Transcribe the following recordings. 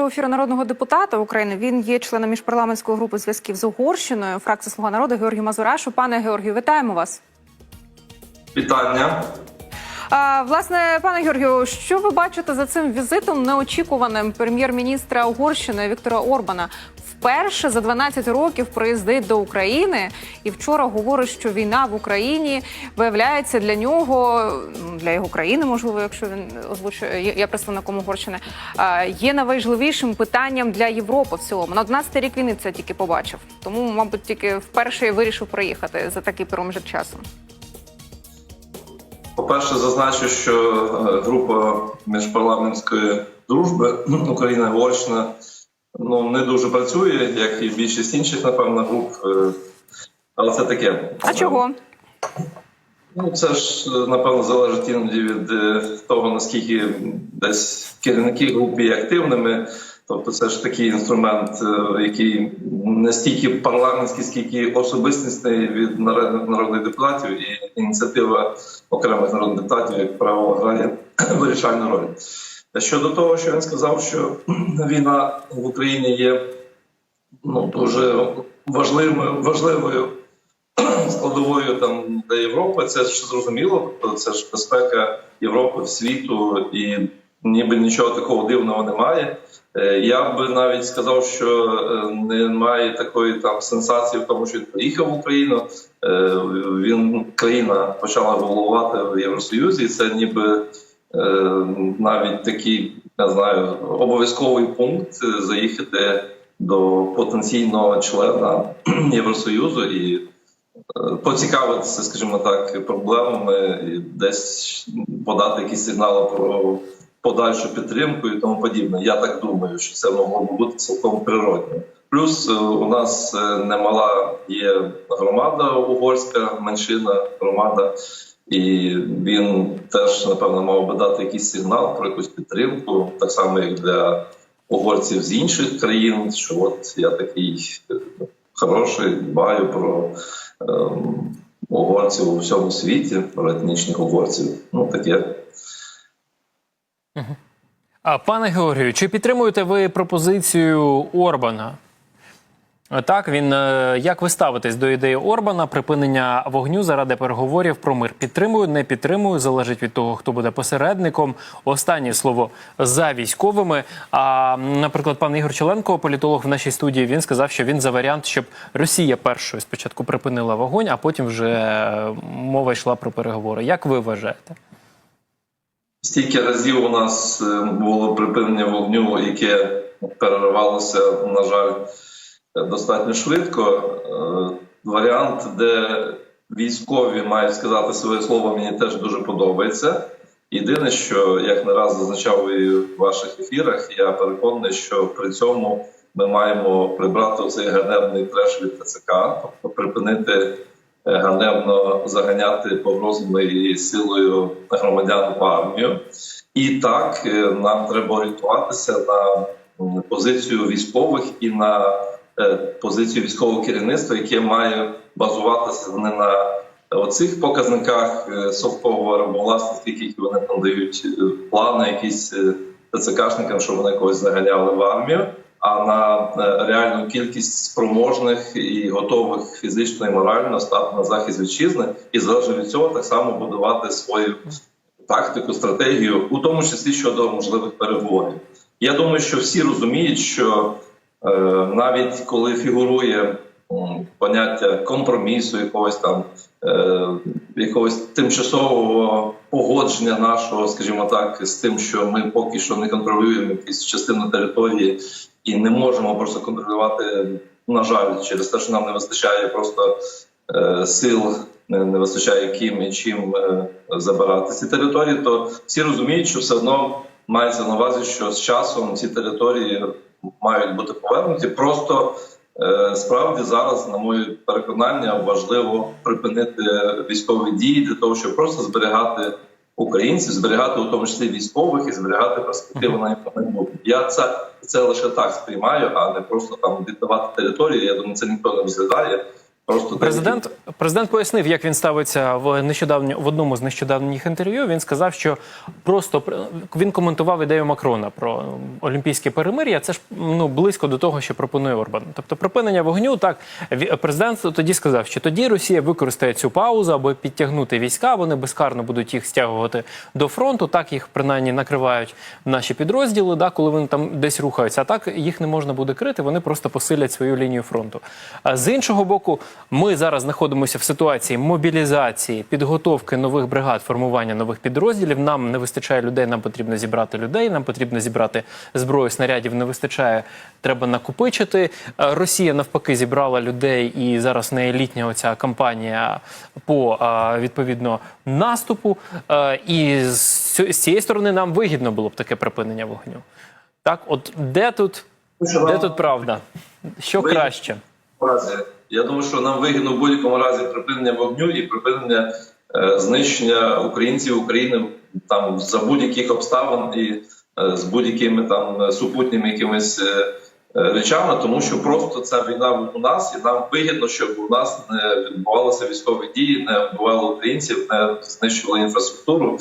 нашого ефіру народного депутата України. Він є членом міжпарламентської групи зв'язків з Угорщиною, фракція Слуга народу Георгію Мазурашу. Пане Георгію, вітаємо вас. Вітання. А, власне, пане Георгію, що ви бачите за цим візитом неочікуваним прем'єр-міністра Угорщини Віктора Орбана? Вперше за 12 років приїздить до України і вчора говорить, що війна в Україні виявляється для нього, ну, для його країни, можливо, якщо він озвучує є представником Угорщини, є найважливішим питанням для Європи в цілому. На 11 рік війни це тільки побачив. Тому, мабуть, тільки вперше вирішив приїхати за такий проміжок часу. По-перше, зазначу, що е, група міжпарламентської дружби Україна Угорщина ну не дуже працює, як і більшість інших, напевно, груп. е, Але це таке. А чого? Ну, це ж е, напевно залежить іноді від е, того, наскільки десь керівники груп є активними. Тобто, це ж такий інструмент, який не стільки парламентський, скільки особистісний від народних народних депутатів, і ініціатива окремих народних депутатів, як правило, грає вирішальну роль. Щодо того, що він сказав, що війна в Україні є ну, дуже важливою, важливою складовою там для Європи, це ж зрозуміло. Тобто це ж безпека Європи, світу, і ніби нічого такого дивного немає. Е, Я би навіть сказав, що е, немає такої там сенсації в тому, що він приїхав в Україну. Е, Він країна почала головувати в Євросоюзі, і це ніби навіть такий, не знаю, обов'язковий пункт е, заїхати до потенційного члена Євросоюзу і е, поцікавитися, скажімо так, проблемами і десь подати якісь сигнали про подальшу підтримку і тому подібне. Я так думаю, що це могло б бути цілком природно. Плюс е, у нас е, немала є громада угорська, меншина громада, і він теж напевно мав би дати якийсь сигнал про якусь підтримку, так само як для угорців з інших країн, що от я такий е, хороший, дбаю про ем, угорців у всьому світі, про етнічних угорців. Ну таке. А пане Георгію, чи підтримуєте ви пропозицію Орбана? Так, він е, як ви ставитесь до ідеї Орбана припинення вогню заради переговорів про мир? Підтримую, не підтримую, залежить від того, хто буде посередником. Останнє слово за військовими. А наприклад, пан Ігор Челенко, політолог в нашій студії, він сказав, що він за варіант, щоб Росія першою спочатку припинила вогонь, а потім вже е, мова йшла про переговори. Як ви вважаєте? Стільки разів у нас е, було припинення вогню, яке переривалося, на жаль, достатньо швидко. Е, Варіант, де військові мають сказати своє слово, мені теж дуже подобається. Єдине, що як не раз зазначав і в ваших ефірах, я переконаний, що при цьому ми маємо прибрати цей ганебний треш від ТЦК, тобто припинити е, ганебно заганяти погрозами і силою громадян в армію. І так е, нам треба орієнтуватися на позицію військових і на позицію військового керівництва, яке має базуватися не на оцих показниках е, совкового власності, які вони там дають е, плани, якісь е, ТЦКшникам, щоб вони когось заганяли в армію. А на е, реальну кількість спроможних і готових фізично і морально стати на захист вітчизни, і залежно від цього так само будувати свою тактику, стратегію, у тому числі щодо можливих переговорів. Я думаю, що всі розуміють, що е, навіть коли фігурує поняття компромісу, якогось там е, якогось тимчасового погодження нашого, скажімо так, з тим, що ми поки що не контролюємо якусь частину території і не можемо просто контролювати, на жаль, через те, що нам не вистачає просто е, сил, не, вистачає ким і чим е, забирати ці території, то всі розуміють, що все одно мається на увазі, що з часом ці території мають бути повернуті. Просто е, справді зараз, на моє переконання, важливо припинити військові дії для того, щоб просто зберігати українців, зберігати у тому числі військових і зберігати перспективу на майбутнє. Я це, це лише так сприймаю, а не просто там віддавати територію. Я думаю, це ніхто не розглядає. Просто Президент, президент пояснив, як він ставиться в нещодавньо в одному з нещодавніх інтерв'ю. Він сказав, що просто він коментував ідею Макрона про олімпійське перемир'я. Це ж ну близько до того, що пропонує Орбан. Тобто припинення вогню. Так президент тоді сказав, що тоді Росія використає цю паузу, аби підтягнути війська. Вони безкарно будуть їх стягувати до фронту. Так їх принаймні накривають наші підрозділи, да, коли вони там десь рухаються. А так їх не можна буде крити. Вони просто посилять свою лінію фронту. А з іншого боку, ми зараз знаходимося в ситуації мобілізації, підготовки нових бригад, формування нових підрозділів. Нам не вистачає людей. Нам потрібно зібрати людей. Нам потрібно зібрати зброю, снарядів не вистачає. Треба накопичити. Е, Росія навпаки зібрала людей, і зараз не елітня оця кампанія по е, відповідно наступу. Е, І з цієї сторони нам вигідно було б таке припинення вогню. Так, от де тут, де тут правда? Що краще? Я думаю, що нам вигідно в будь-якому разі припинення вогню і припинення е, знищення українців України там за будь-яких обставин і е, з будь-якими там супутніми якимись е, речами, тому що просто ця війна у нас, і нам вигідно, щоб у нас не відбувалися військові дії, не вбивали українців, не знищували інфраструктуру.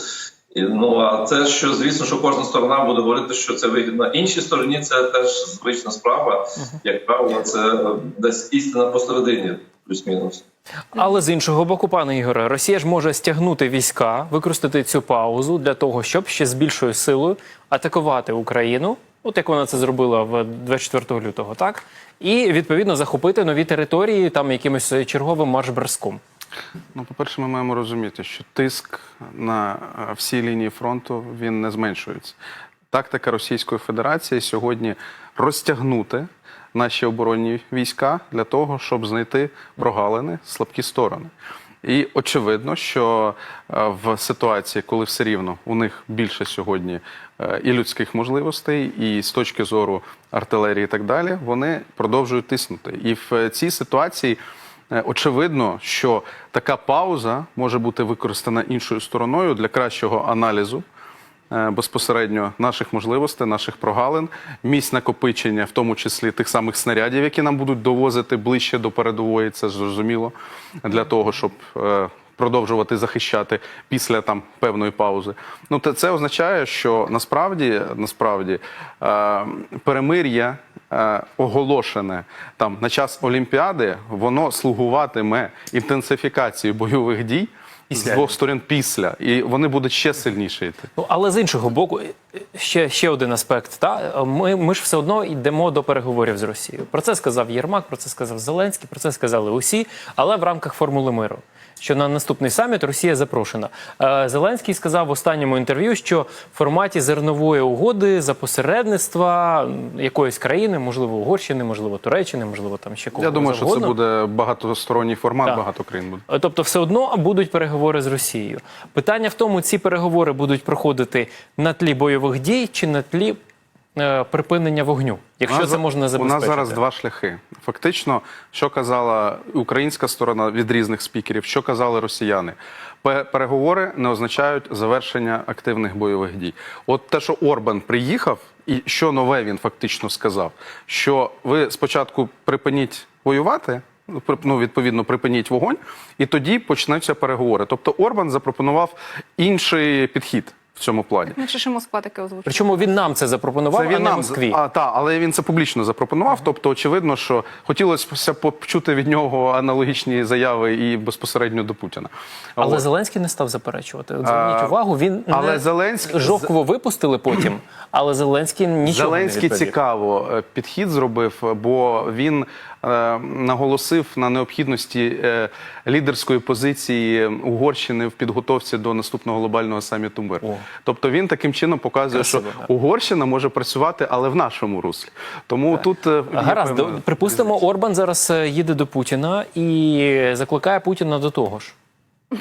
І, ну а це що звісно, що кожна сторона буде говорити, що це вигідно. Іншій стороні це теж звична справа. Як правило, це е, десь істина посередині, плюс-мінус. Але з іншого боку, пане Ігоре, Росія ж може стягнути війська, використати цю паузу для того, щоб ще з більшою силою атакувати Україну, от як вона це зробила в 24 лютого, так і відповідно захопити нові території там якимось черговим марш-броском. Ну, по-перше, ми маємо розуміти, що тиск на е, всій лінії фронту він не зменшується. Тактика Російської Федерації сьогодні розтягнути наші оборонні війська для того, щоб знайти прогалини, слабкі сторони. І очевидно, що е, в ситуації, коли все рівно у них більше сьогодні е, і людських можливостей, і з точки зору артилерії, і так далі, вони продовжують тиснути. І в цій ситуації. Е, Очевидно, що така пауза може бути використана іншою стороною для кращого аналізу е, безпосередньо наших можливостей, наших прогалин, місць накопичення, в тому числі тих самих снарядів, які нам будуть довозити ближче до передової, це зрозуміло, для того, щоб е, продовжувати захищати після там певної паузи. Ну це означає, що насправді насправді перемир'я оголошене там на час Олімпіади, воно слугуватиме інтенсифікацією бойових дій з двох сторін після, і вони будуть ще сильніше йти. Ну але з іншого боку, ще, ще один аспект. Та ми, ми ж все одно йдемо до переговорів з Росією. Про це сказав Єрмак, про це сказав Зеленський, про це сказали усі, але в рамках формули миру. Що на наступний саміт Росія запрошена. Е, Зеленський сказав в останньому інтерв'ю, що в форматі зернової угоди за посередництва якоїсь країни, можливо, Угорщини, можливо, Туреччини, можливо, там ще кого Я думаю, що це буде багатосторонній формат, Так. багато країн буде. Е, Тобто, все одно будуть переговори з Росією. Питання в тому, ці переговори будуть проходити на тлі бойових дій чи на тлі припинення вогню, якщо нас це можна У забезпечити. нас зараз два шляхи. Фактично, що казала українська сторона від різних спікерів, що казали росіяни. Переговори не означають завершення активних бойових дій. От те, що Орбан приїхав, і що нове він фактично сказав, що ви спочатку припиніть воювати. ну, Ну, відповідно, припиніть вогонь, і тоді почнуться переговори. Тобто Орбан запропонував інший підхід в цьому плані. Ну, чи Москва таке озвучила? Причому він нам це запропонував, а не Москві. А, та, але він це публічно запропонував. Тобто, очевидно, що хотілося б почути від нього аналогічні заяви і безпосередньо до Путіна. Але От. Зеленський не став заперечувати. От зверніть А, увагу, він але не Зеленський- жовтково випустили потім, але Зеленський нічого Зеленський не відповів. цікаво е, підхід зробив, бо він наголосив на необхідності е, лідерської позиції Угорщини в підготовці до наступного глобального саміту миру. О. Тобто він таким чином показує, Красиво, що так. Угорщина може працювати, але в нашому руслі. Тому тут е, Гаразд, певна до- припустимо, Орбан зараз е, їде до Путіна і закликає Путіна до того ж.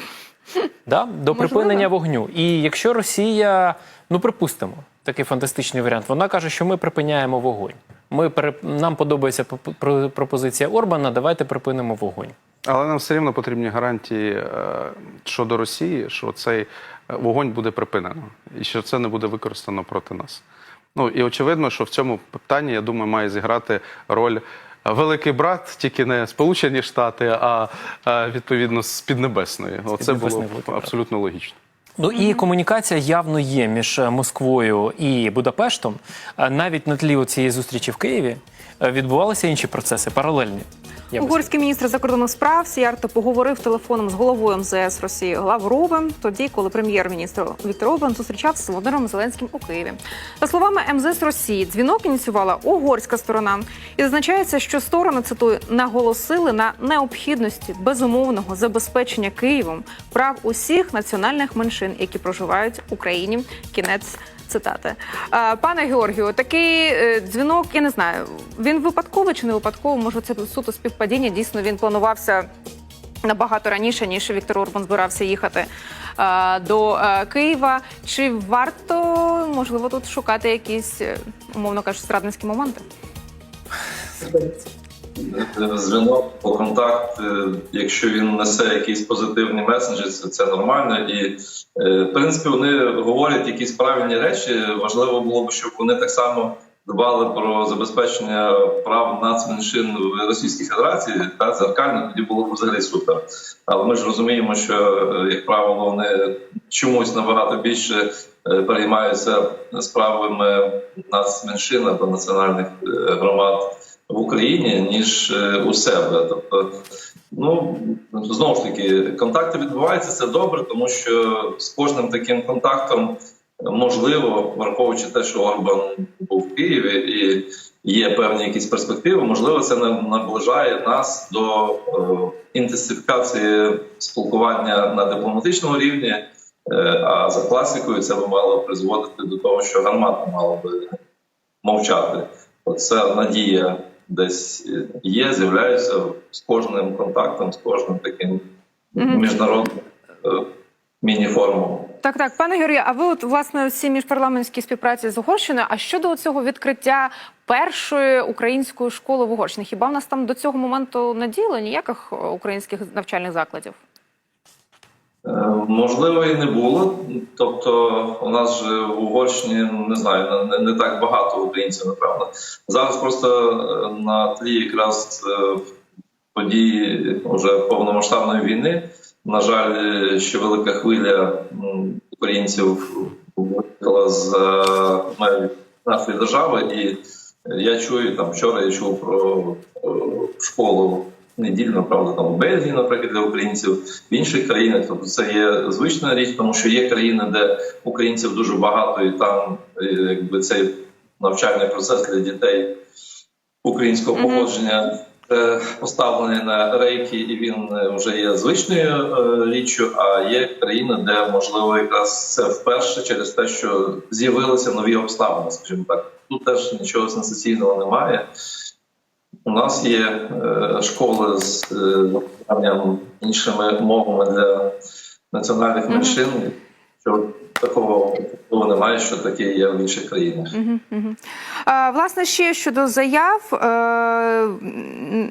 Да? До припинення вогню. І якщо Росія, ну припустимо, такий фантастичний варіант, вона каже, що ми припиняємо вогонь. Ми нам подобається пропозиція Орбана, давайте припинимо вогонь. Але нам все рівно потрібні гарантії е, щодо Росії, що цей е, вогонь буде припинено і що це не буде використано проти нас. Ну і очевидно, що в цьому питанні, я думаю, має зіграти роль великий брат, тільки не Сполучені Штати, а, відповідно з Піднебесної. Оце було абсолютно логічно. Ну і комунікація явно є між е, Москвою і Будапештом. Е, Навіть на тлі цієї зустрічі в Києві е, відбувалися інші процеси паралельні. Угорський міністр закордонних справ Сіярто поговорив телефоном з головою МЗС Росії Лавровим, тоді, коли прем'єр-міністр Віктор Орбан зустрічався з Володимиром Зеленським у Києві. За словами МЗС Росії, дзвінок ініціювала угорська сторона, і зазначається, що сторони цитую наголосили на необхідності безумовного забезпечення Києвом прав усіх національних меншин, які проживають в Україні. Кінець. Цитати Е, пане Георгію, такий е, дзвінок, я не знаю, він випадковий чи не випадковий? Може, це суто співпадіння. Дійсно, він планувався набагато раніше, ніж Віктор Орбан збирався їхати е, до Києва. Чи варто можливо тут шукати якісь, умовно кажучи, страдницькі моменти? Дзвінок по контакт, е, якщо він несе якісь позитивні меседжі, це, це нормально. І е, в принципі вони говорять якісь правильні речі. Важливо було б, щоб вони так само дбали про забезпечення прав нацменшин в Російській Федерації та зеркально, тоді було б взагалі супер. Але ми ж розуміємо, що е, як правило вони чомусь набагато більше переймаються справами нацменшин або національних громад в Україні ніж е, у себе. Тобто, ну знову ж таки, контакти відбуваються це добре, тому що з кожним таким контактом можливо, враховуючи те, що Орбан був в Києві і є певні якісь перспективи, можливо, це на- наближає нас до е, інтенсифікації спілкування на дипломатичному рівні. Е, А за класикою це би мало призводити до того, що гармата мала би мовчати. Оце надія десь є, з'являються з кожним контактом, з кожним таким міжнародним е, міні-форумом. Так, так, пане Георгію, а ви от власне всі міжпарламентські співпраці з Угорщиною. А щодо цього відкриття першої української школи в Угорщині? Хіба в нас там до цього моменту не діяло ніяких е, українських навчальних закладів? Е, Можливо, і не було. Тобто, у нас же в Угорщині не знаю, не, не так багато українців, напевно. Зараз просто е, на тлі якраз е, події вже повномасштабної війни. На жаль, ще велика хвиля українців виїхала з нашої держави, і я чую там вчора. Я чув про школу недільно, правда, там у Бельгії, наприклад, для українців, в інших країнах. Тобто це є звична річ, тому що є країни, де українців дуже багато, і там е, якби цей навчальний процес для дітей українського Мгм. походження е, поставлений на рейки, і він е, вже є звичною річчю. А є країни, де можливо якраз це вперше через те, що з'явилися нові обставини, скажімо так. Тут теж нічого сенсаційного немає. У нас є е, школи з е, іншими мовами для національних меншин. Що такого такого немає, що таке є в інших країнах. Власне, ще щодо заяв е,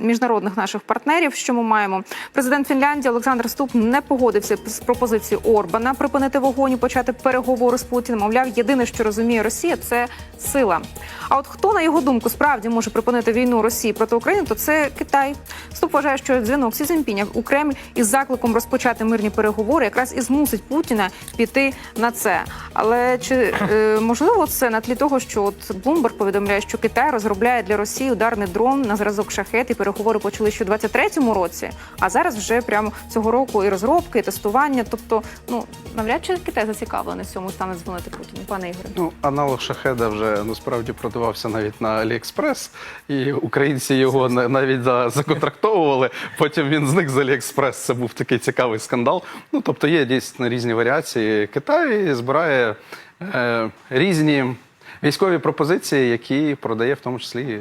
міжнародних наших партнерів, що ми маємо. Президент Фінляндії Олександр Ступ не погодився з пропозицією Орбана припинити вогонь і почати переговори з Путіним. Мовляв, єдине, що розуміє Росія, це сила. А от хто на його думку справді може припинити війну Росії проти України, то це Китай. Ступ вважає, що дзвінок Сі Цзіньпіня у Кремль із закликом розпочати мирні переговори якраз і змусить Путіна піти на це. Але чи е, можливо це на тлі того, що от Блумберг повідомляє, що Китай розробляє для Росії ударний дрон на зразок шахет, і переговори почали ще у 23-му році, а зараз вже прямо цього року і розробки, і тестування. Тобто, ну навряд чи Китай зацікавлений в цьому стане дзвонити Путіну, пане Ігоре. Ну, аналог шахеда вже насправді продавався навіть на Аліекспрес, і українці його на- навіть за- законтрактовували. Потім він зник з Аліекспрес. Це був такий цікавий скандал. Ну тобто є дійсно різні варіації. Китай збирає е, різні військові пропозиції, які продає в тому числі.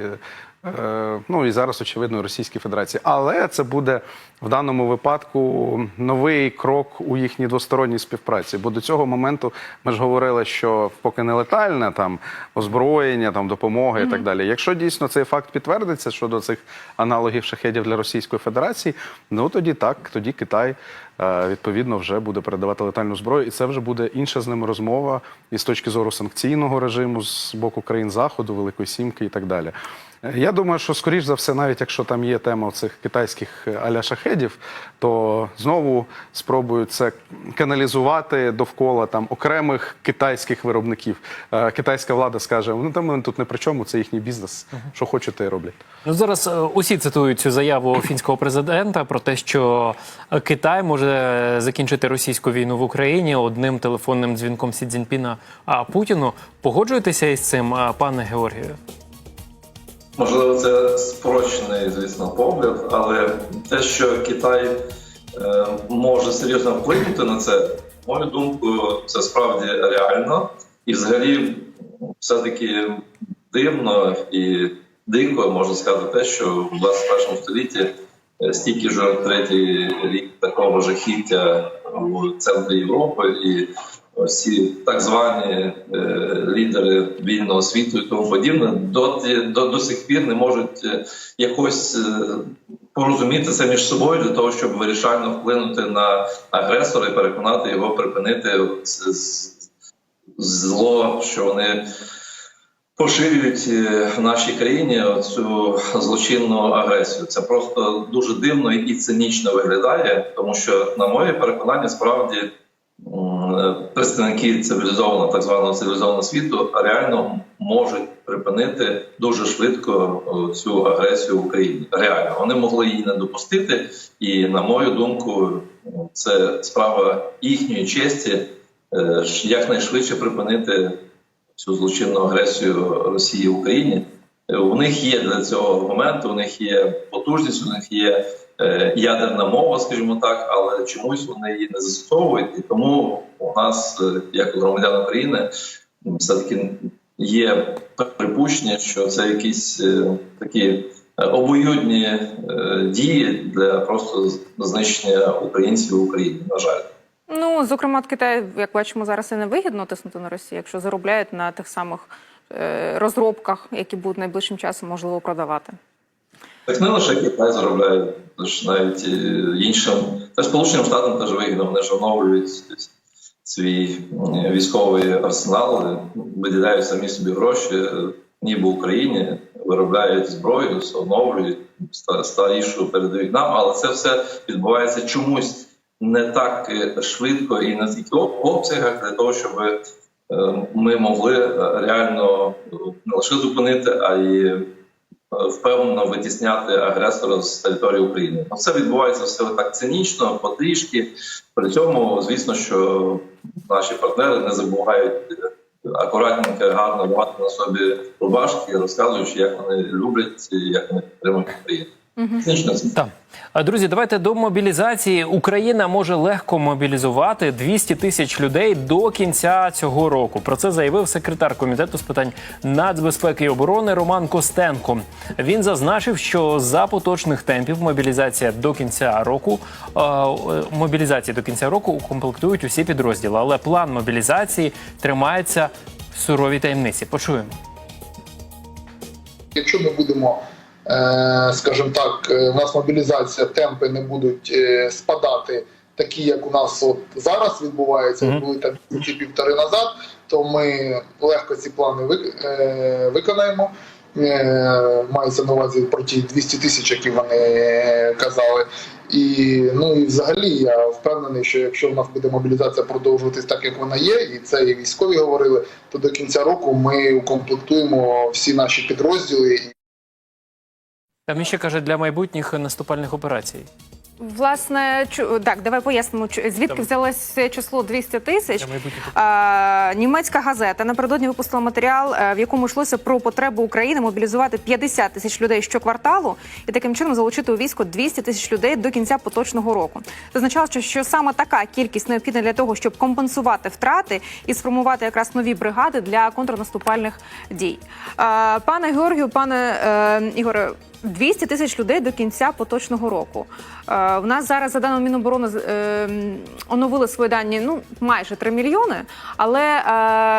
е, Ну і зараз, очевидно, Російській Федерації. Але це буде в даному випадку новий крок у їхній двосторонній співпраці. Бо до цього моменту ми ж говорили, що поки не летальне там озброєння, там допомога і так далі. Якщо дійсно цей факт підтвердиться щодо цих аналогів шахедів для Російської Федерації, ну тоді так, тоді Китай відповідно вже буде передавати летальну зброю, і це вже буде інша з ними розмова і з точки зору санкційного режиму з боку країн Заходу, Великої Сімки і так далі. Я думаю, що скоріш за все, навіть якщо там є тема цих китайських е, аля шахедів, то знову спробують це каналізувати довкола там окремих китайських виробників. Е, Китайська влада скаже: ну там тут не при чому, це їхній бізнес. Що хочуть, те роблять. Ну зараз е, усі цитують цю заяву фінського президента про те, що Китай може закінчити російську війну в Україні одним телефонним дзвінком Сі Цзіньпіна а Путіну. Погоджуєтеся із цим, пане Георгію? Можливо, це спрощений, звісно, погляд, але те, що Китай е, може серйозно вплинути на це, мою думку, це справді реально. І взагалі, все-таки дивно і дико можна сказати те, що в 21 столітті е, стільки вже третій рік такого жахіття в центрі Європи і ці так звані е, лідери вільного світу і тому подібне до, до, до сих пір не можуть е, якось е, порозумітися між собою для того, щоб вирішально вплинути на агресора і переконати його припинити зло, що вони поширюють в нашій країні цю злочинну агресію. Це просто дуже дивно і цинічно виглядає, тому що, на моє переконання, справді представники цивілізованого так званого цивілізованого світу реально можуть припинити дуже швидко цю агресію в Україні. Реально вони могли її не допустити, і на мою думку, це справа їхньої честі е, якнайшвидше припинити цю злочинну агресію Росії в Україні. Е, У них є для цього моменту, у них є потужність, у них є е, ядерна мова, скажімо так, але чомусь вони її не застосовують. І тому у нас, е, як у громадян України, все-таки є припущення, що це якісь е, такі е, обоюдні е, дії для просто знищення українців в Україні. На жаль. Ну, зокрема, от Китай, як бачимо, зараз і не вигідно тиснути на Росію, якщо заробляють на тих самих е, розробках, які будуть найближчим часом можливо продавати. Так не лише Китай заробляє, тож навіть іншим. Та Сполученим Штатам теж вигідно, вони ж оновлюють свій військовий арсенал, виділяють самі собі гроші, е, ніби Україні, виробляють зброю, оновлюють старішу передають нам, але це все відбувається чомусь не так е, швидко і на об- обсягах для того, щоб е, ми могли е, реально е, не лише зупинити, а й е, впевнено витісняти агресора з території України. Ну, Це відбувається все так цинічно, потрішки. При цьому, звісно, що наші партнери не забувають е, акуратненько, гарно мати на собі рубашки, розказуючи, як вони люблять, як вони підтримують Україну. Так. Друзі, давайте до мобілізації. Україна може легко мобілізувати 200 тисяч людей до кінця цього року. Про це заявив секретар комітету з питань нацбезпеки і оборони Роман Костенко. Він зазначив, що за поточних темпів мобілізація до кінця року мобілізації до кінця року укомплектують усі підрозділи, але план мобілізації тримається в суровій таємниці. Почуємо. Якщо ми будемо, скажімо так, е, у нас мобілізація, темпи не будуть е, спадати, такі як у нас от зараз відбувається, Мгм. були там місяці півтори назад, то ми легко ці плани вик- е, виконаємо. Е, Мається на увазі про ті 200 тисяч, які вони е, казали. І ну і взагалі я впевнений, що якщо в нас буде мобілізація продовжуватись так, як вона є, і це і військові говорили, то до кінця року ми укомплектуємо всі наші підрозділи. Там ще каже для майбутніх наступальних операцій. Власне, чу- так, давай пояснимо, звідки взялося число 200 тисяч. Німецька газета напередодні випустила матеріал, е, в якому йшлося про потребу України мобілізувати 50 тисяч людей щокварталу і таким чином залучити у військо 200 тисяч людей до кінця поточного року. Зазначалося, що саме така кількість необхідна для того, щоб компенсувати втрати і сформувати якраз нові бригади для контрнаступальних дій. Пане Георгію, пане е, Ігоре. 200 тисяч людей до кінця поточного року. Е, в нас зараз за даними Міноборони е, оновили свої дані ну майже 3 мільйони, але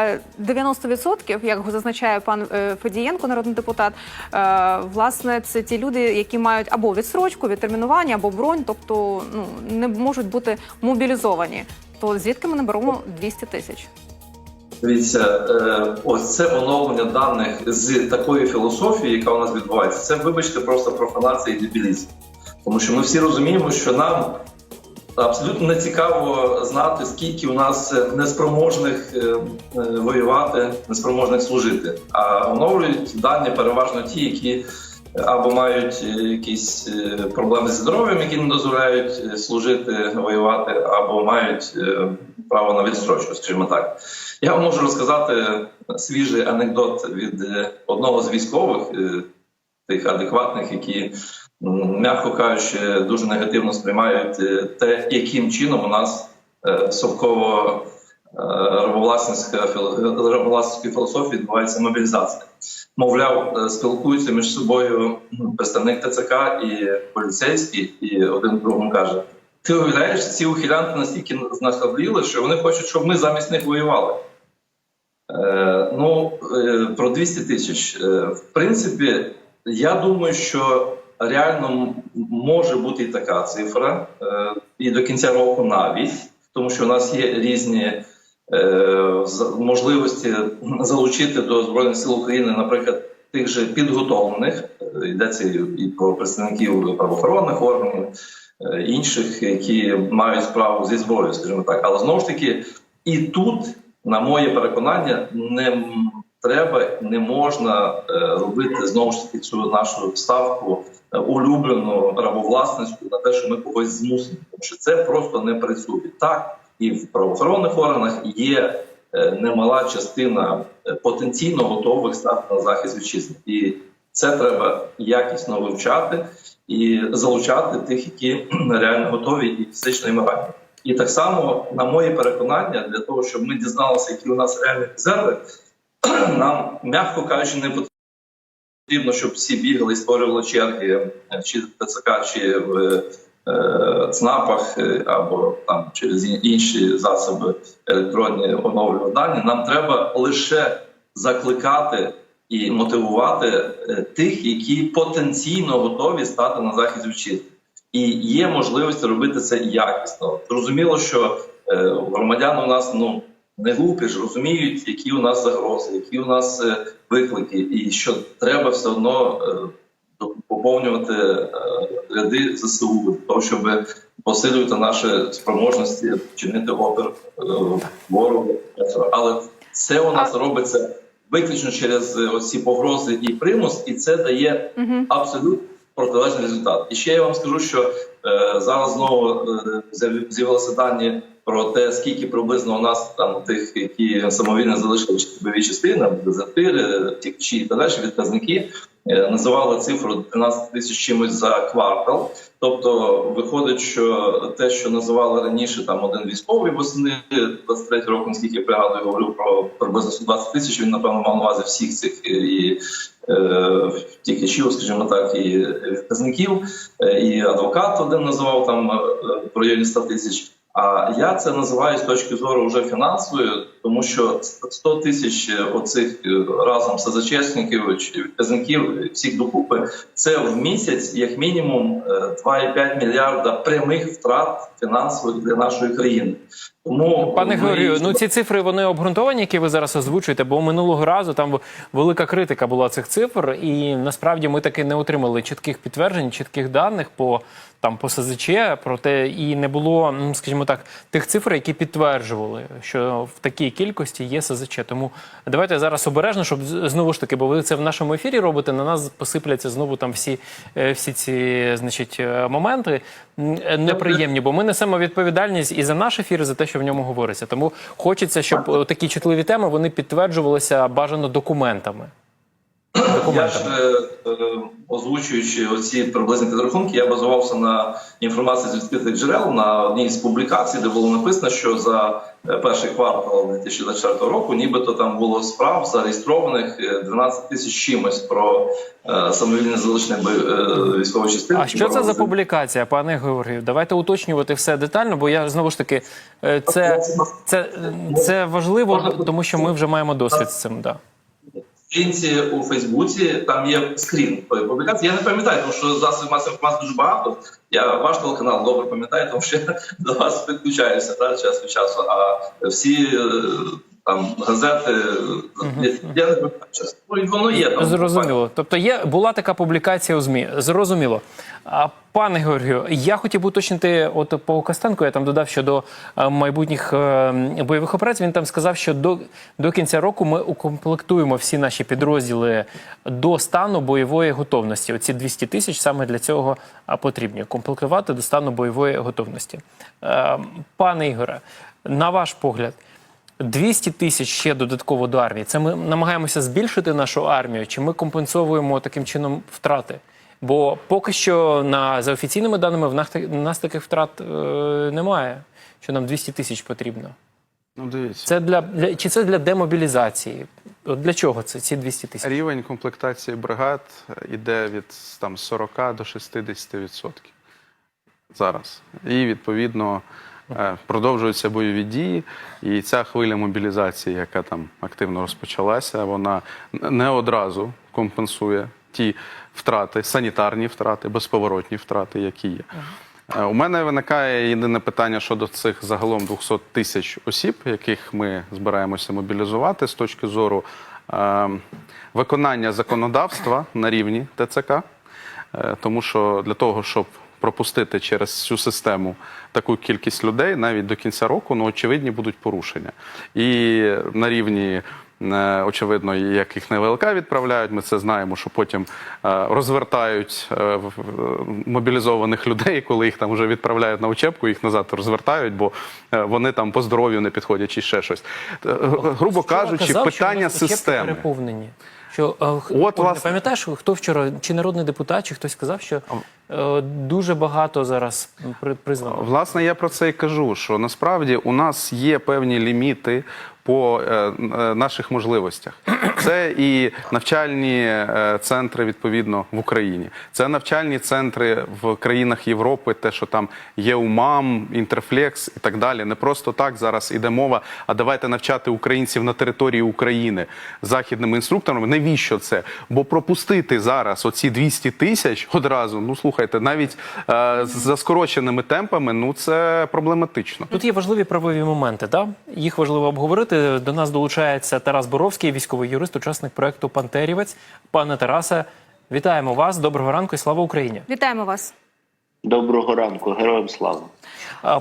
е, 90%, як зазначає пан е, Федієнко, народний депутат, е, власне, це ті люди, які мають або відстрочку, відтермінування, або бронь, тобто ну не можуть бути мобілізовані. То звідки ми наберемо 200 тисяч? Дивіться, е, ось це оновлення даних з такої філософії, яка у нас відбувається. Це, вибачте, просто профанація і дебілізм. Тому що ми всі розуміємо, що нам абсолютно не цікаво знати, скільки у нас е, неспроможних е, воювати, неспроможних служити. А оновлюють дані переважно ті, які або мають е, якісь е, проблеми зі здоров'ям, які не дозволяють е, служити, воювати, або мають право на відстрочку, скажімо так. Я вам можу розказати свіжий анекдот від одного з військових, тих адекватних, які, м'яко кажучи, дуже негативно сприймають те, яким чином у нас совково рабовласницька філософії відбувається мобілізація. Мовляв, е, спілкуються між собою представник ТЦК і поліцейський, і один другому каже: Ти уявляєш, ці ухилянти настільки знахабліли, що вони хочуть, щоб ми замість них воювали. Е, ну, е, про 200 тисяч. Е, в принципі, я думаю, що реально може бути і така цифра, е, і до кінця року навіть, тому що у нас є різні можливості залучити до Збройних сил України, наприклад, тих же підготовлених, е, йдеться і про представників правоохоронних органів, е, інших, які мають справу зі зброєю, скажімо так. Але знову ж таки, і тут, на моє переконання, не треба, не можна е, робити знову ж таки цю нашу ставку е, улюблену рабовласницьку на те, що ми когось змусимо. Тому що це просто не працює. Так, і в правоохоронних органах є е, немала частина е, потенційно готових стати на захист вітчизни. І це треба якісно вивчати і залучати тих, які реально готові і фізично і морально. І так само, на моє переконання, для того, щоб ми дізналися, які у нас реальні резерви, нам, м'яко кажучи, не потрібно, щоб всі бігали і створювали черги е, чи в ТЦК, чи в ЦНАПах, е, або там через інші засоби електронні оновлювати дані. Нам треба лише закликати і мотивувати е, тих, які потенційно готові стати на захист вітчизни. І є можливість робити це якісно. Зрозуміло, що е, громадяни у нас ну не глупі ж розуміють, які у нас загрози, які у нас е, виклики, і що треба все одно е, поповнювати е, ряди ЗСУ для того, щоб посилювати наші спроможності чинити опір е, ворогу. Але це у нас робиться виключно через е, оці погрози і примус, і це дає абсолютно протилежний результат. І ще я вам скажу, що зараз знову з'явилися дані про те, скільки приблизно у нас там тих, які самовільно залишили бойові частини, дезертири, тікчі і так далі, відказники. Е, Називали цифру 13 тисяч чимось за квартал. Тобто виходить, що те, що називали раніше там один військовий восени 23 року, наскільки я пригадую, говорив про приблизно 120 тисяч. Він напевно мав на увазі всіх цих е, і е, тікачів, скажімо так, і відказників, е, і адвокат один називав там в районі 100 тисяч. А я це називаю з точки зору вже фінансової, тому що 100 тисяч оцих е, разом СЗЧСників чи відказників всіх докупи це в місяць як мінімум е, 2,5 мільярда прямих втрат фінансових для нашої країни. Тому Пане ми- Георгію, ну ці цифри вони обґрунтовані, які ви зараз озвучуєте, бо минулого разу там велика критика була цих цифр, і насправді ми таки не отримали чітких підтверджень, чітких даних по там по СЗЧ, проте і не було, скажімо так, тих цифр, які підтверджували, що в такій кількості є СЗЧ. Тому давайте зараз обережно, щоб знову ж таки, бо ви це в нашому ефірі робите. На нас посипляться знову там всі, е, всі ці значить е, моменти неприємні, бо ми несемо відповідальність і за наш ефір, і за те, що в ньому говориться. Тому хочеться, щоб е, такі чутливі теми вони підтверджувалися бажано документами. Я ж е, е, озвучуючи оці приблизні підрахунки, я базувався на інформації з відкритих джерел на одній з публікацій, де було написано, що за е, перший квартал 2024 року, нібито там було справ зареєстрованих е, 12 тисяч чимось про е, самовільне залишення бо- е, військової частини. А що це за публікація, пане Георгію? Давайте уточнювати все детально, бо я знову ж таки це, це, це важливо, тому що ми вже маємо досвід з цим. Да. Сторінці у Фейсбуці там є скрін публікації. Я не пам'ятаю, тому що засобів масової інформації дуже багато. Я ваш телеканал добре пам'ятаю, тому що я до вас підключаюся час від часу. А всі е, там газети, я, не і воно є там. Зрозуміло. Тобто є була така публікація у ЗМІ. Зрозуміло. А пане Георгію, я хотів би уточнити, от по Костенку я там додав щодо е, майбутніх е, бойових операцій. Він там сказав, що до, до кінця року ми укомплектуємо всі наші підрозділи до стану бойової готовності. Оці 200 тисяч саме для цього потрібні комплектувати до стану бойової готовності. Е, Пане Ігоре, на ваш погляд. 200 тисяч ще додатково до армії. Це ми намагаємося збільшити нашу армію, чи ми компенсовуємо таким чином втрати? Бо поки що на за офіційними даними в нас, в нас таких втрат е, немає. Що нам 200 тисяч потрібно? Ну, дивіться. Це для, для чи це для демобілізації? От для чого це ці 200 тисяч? Рівень комплектації бригад іде від там 40 до 60% зараз. І відповідно е, продовжуються бойові дії. І ця хвиля мобілізації, яка там активно розпочалася, вона не одразу компенсує ті втрати, санітарні втрати, безповоротні втрати, які є. Е, У мене виникає єдине питання щодо цих загалом 200 тисяч осіб, яких ми збираємося мобілізувати з точки зору е, виконання законодавства на рівні ТЦК. Е, Тому що для того, щоб пропустити через цю систему таку кількість людей, навіть до кінця року, ну очевидні будуть порушення. І на рівні. е, Очевидно, як їх на ВЛК відправляють, ми це знаємо, що потім е, розвертають е, мобілізованих людей, коли їх там вже відправляють на учебку, їх назад розвертають, бо вони там по здоров'ю не підходять чи ще щось. Грубо кажучи, казав, питання системи. Що, е, От, вас... пам'ятаєш, хто вчора, чи народний депутат, чи хтось сказав, що е, дуже багато зараз при, призвано. Власне, я про це і кажу, що насправді у нас є певні ліміти по е, е, наших можливостях. Це і навчальні е, центри відповідно в Україні. Це навчальні центри в країнах Європи, те, що там є УМАМ, Інтерфлекс і так далі. Не просто так зараз іде мова. А давайте навчати українців на території України західними інструкторами. Навіщо це? Бо пропустити зараз оці 200 тисяч одразу. Ну слухайте, навіть е, за скороченими темпами, ну це проблематично. Тут є важливі правові моменти. Да? Їх важливо обговорити. До нас долучається Тарас Боровський, військовий юрист, учасник проекту Пантерівець. Пане Тарасе, вітаємо вас. Доброго ранку і слава Україні. Вітаємо вас. Доброго ранку, героям слава.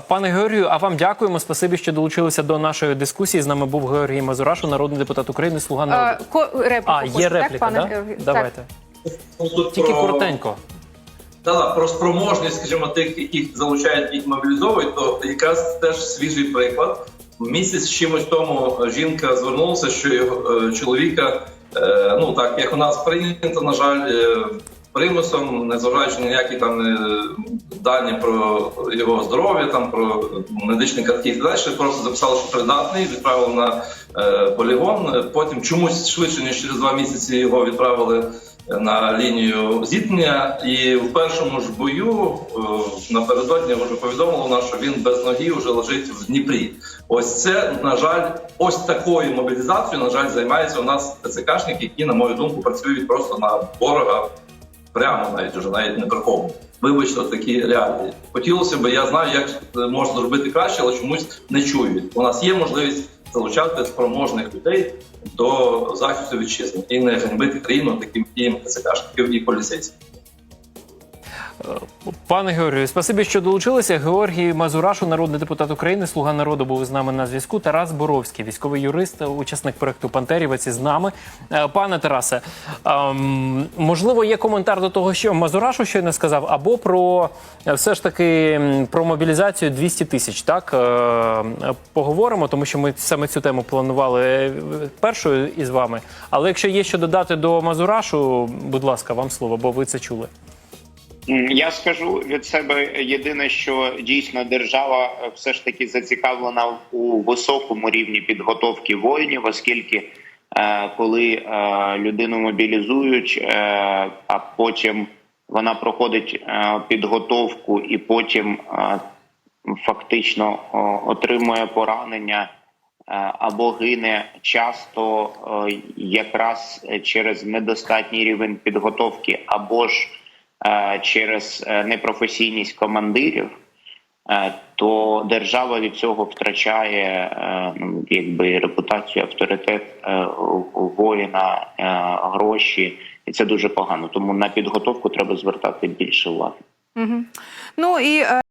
Пане Георгію, а вам дякуємо. Спасибі, що долучилися до нашої дискусії. З нами був Георгій Мазурашу, народний депутат України, слуга Е, народу. ко- репліку А, є репліка, так, пане да? Георгію? Давайте. Тут Тільки про- коротенько. Та, про спроможність, скажімо, тих, яких залучають, їх мобілізовують, то якраз теж свіжий приклад. Місяць чимось тому жінка звернулася, що його е, чоловіка, е, ну так як у нас прийнято, на жаль, е, примусом, незважаючи на ніякі там е, дані про його здоров'я, там про медичні картки далі, просто записали, що придатний, відправили на е, полігон. Е, Потім чомусь швидше ніж через два місяці його відправили на лінію зіткнення, і в першому ж бою е, напередодні вже повідомило нас, що він без ноги вже лежить в Дніпрі. Ось це на жаль, ось такою мобілізацією, на жаль, займаються у нас ТЦКшники, які, на мою думку, працюють просто на ворога прямо навіть уже навіть не приховано. Вибачте, такі реалії. Хотілося б, я знаю, як можна зробити краще, але чомусь не чують. У нас є можливість залучати спроможних людей до захисту вітчизни і не ганьбити країну таким діям ТЦКшників і поліцейських. Пане Георгію, спасибі, що долучилися. Георгій Мазурашу, народний депутат України, слуга народу, був з нами на зв'язку. Тарас Боровський, військовий юрист, учасник проекту Пантерівець із нами. Е, Пане Тарасе, ем, можливо, є коментар до того, що Мазурашу щойно сказав, або про е, все ж таки про мобілізацію 200 тисяч. Так е, поговоримо, тому що ми саме цю тему планували першою із вами. Але якщо є що додати до Мазурашу, будь ласка, вам слово, бо ви це чули. Я скажу від себе єдине, що дійсно держава е, все ж таки зацікавлена у високому рівні підготовки воїнів, оскільки е, коли е, людину мобілізують, а потім вона проходить підготовку і потім фактично отримує поранення або гине часто якраз через недостатній рівень підготовки, або ж через е, непрофесійність командирів, е, то держава від цього втрачає е, ну, якби репутацію, авторитет е, воїна, е, гроші, і це дуже погано. Тому на підготовку треба звертати більше уваги. Ну і е,